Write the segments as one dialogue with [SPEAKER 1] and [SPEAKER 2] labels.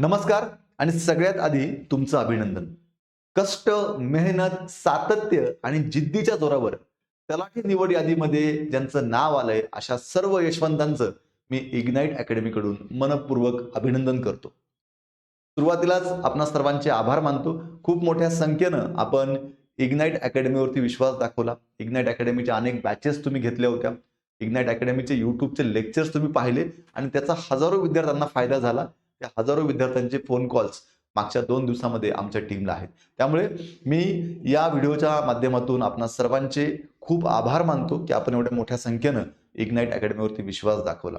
[SPEAKER 1] नमस्कार आणि सगळ्यात आधी तुमचं अभिनंदन. कष्ट मेहनत सातत्य आणि जिद्दीच्या जोरावर तलाठी निवड यादीमध्ये ज्यांचं नाव आलंय अशा सर्व यशवंतांचं मी इग्नाईट अकॅडमीकडून मनपूर्वक अभिनंदन करतो. सुरुवातीलाच आपणा सर्वांचे आभार मानतो. खूप मोठ्या संख्येनं आपण इग्नाईट अकॅडमीवरती विश्वास दाखवला. इग्नाईट अकॅडमीच्या अनेक बॅचेस तुम्ही घेतल्या होत्या. इग्नाईट अकॅडमीचे युट्यूबचे लेक्चर्स तुम्ही पाहिले आणि त्याचा हजारो विद्यार्थ्यांना फायदा झाला. त्या हजारो विद्यार्थ्यांचे फोन कॉल्स मागच्या दोन दिवसामध्ये आमच्या टीमला आहेत. त्यामुळे मी या व्हिडिओच्या माध्यमातून आपणा सर्वांचे खूप आभार मानतो की आपण एवढ्या मोठ्या संख्येनं इग्नाईट अकॅडमीवरती विश्वास दाखवला.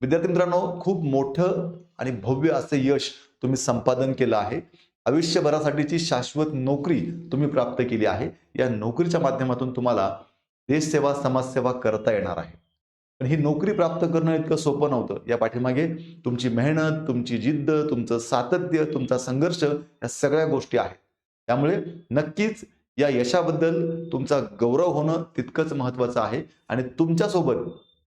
[SPEAKER 1] विद्यार्थी मित्रांनो खूप मोठं आणि भव्य असं यश तुम्ही संपादन केलं आहे. आयुष्यभरासाठीची शाश्वत नोकरी तुम्ही प्राप्त केली आहे. या नोकरीच्या माध्यमातून तुम्हाला देशसेवा समाजसेवा करता येणार आहे. पण ही नोकरी प्राप्त करणं इतकं सोपं नव्हतं. या पाठीमागे तुमची मेहनत तुमची जिद्द तुमचं सातत्य तुमचा संघर्ष या सगळ्या गोष्टी आहेत. त्यामुळे नक्कीच या यशाबद्दल तुमचा गौरव होणं तितकंच महत्त्वाचं आहे. आणि तुमच्यासोबत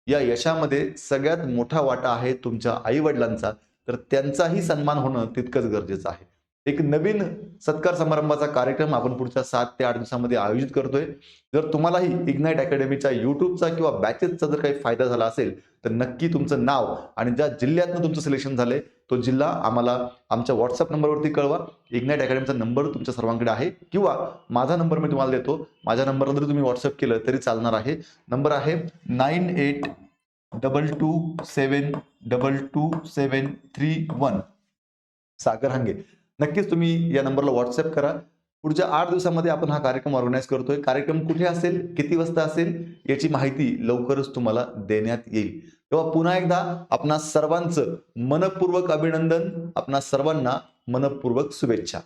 [SPEAKER 1] या यशामध्ये सगळ्यात मोठा वाटा आहे तुमच्या आईवडिलांचा. तर त्यांचाही सन्मान होणं तितकंच गरजेचं आहे. एक नवीन सत्कार समारंभाचा कार्यक्रम आपण पुढच्या सात ते आठ दिवसामध्ये आयोजित करतोय. जर तुम्हालाही इग्नाईट अकॅडमीच्या युट्यूबचा किंवा बॅचेसचा जर काही फायदा झाला असेल तर नक्की तुमचं नाव आणि ज्या जिल्ह्यातनं तुमचं सिलेक्शन झालंय तो जिल्हा आम्हाला आमच्या व्हॉट्सअप नंबरवरती कळवा. इग्नाईट अकॅडमीचा नंबर तुमच्या सर्वांकडे आहे. किंवा माझा नंबर मी तुम्हाला देतो. माझ्या नंबरला जरी तुम्ही व्हॉट्सअप केलं तरी चालणार आहे. नंबर आहे nine eight double two seven double two seven three one. Sagar Hange. नक्कीच तुम्ही या नंबरला व्हॉट्सअप करा. पुढच्या आठ दिवसामध्ये आपण हा कार्यक्रम ऑर्गनाईज करतोय. कार्यक्रम कुठे असेल किती वाजता असेल याची माहिती लवकरच तुम्हाला देण्यात येईल. तेव्हा पुन्हा एकदा आपणा सर्वांचं मनपूर्वक अभिनंदन आपणा सर्वांना मनपूर्वक शुभेच्छा.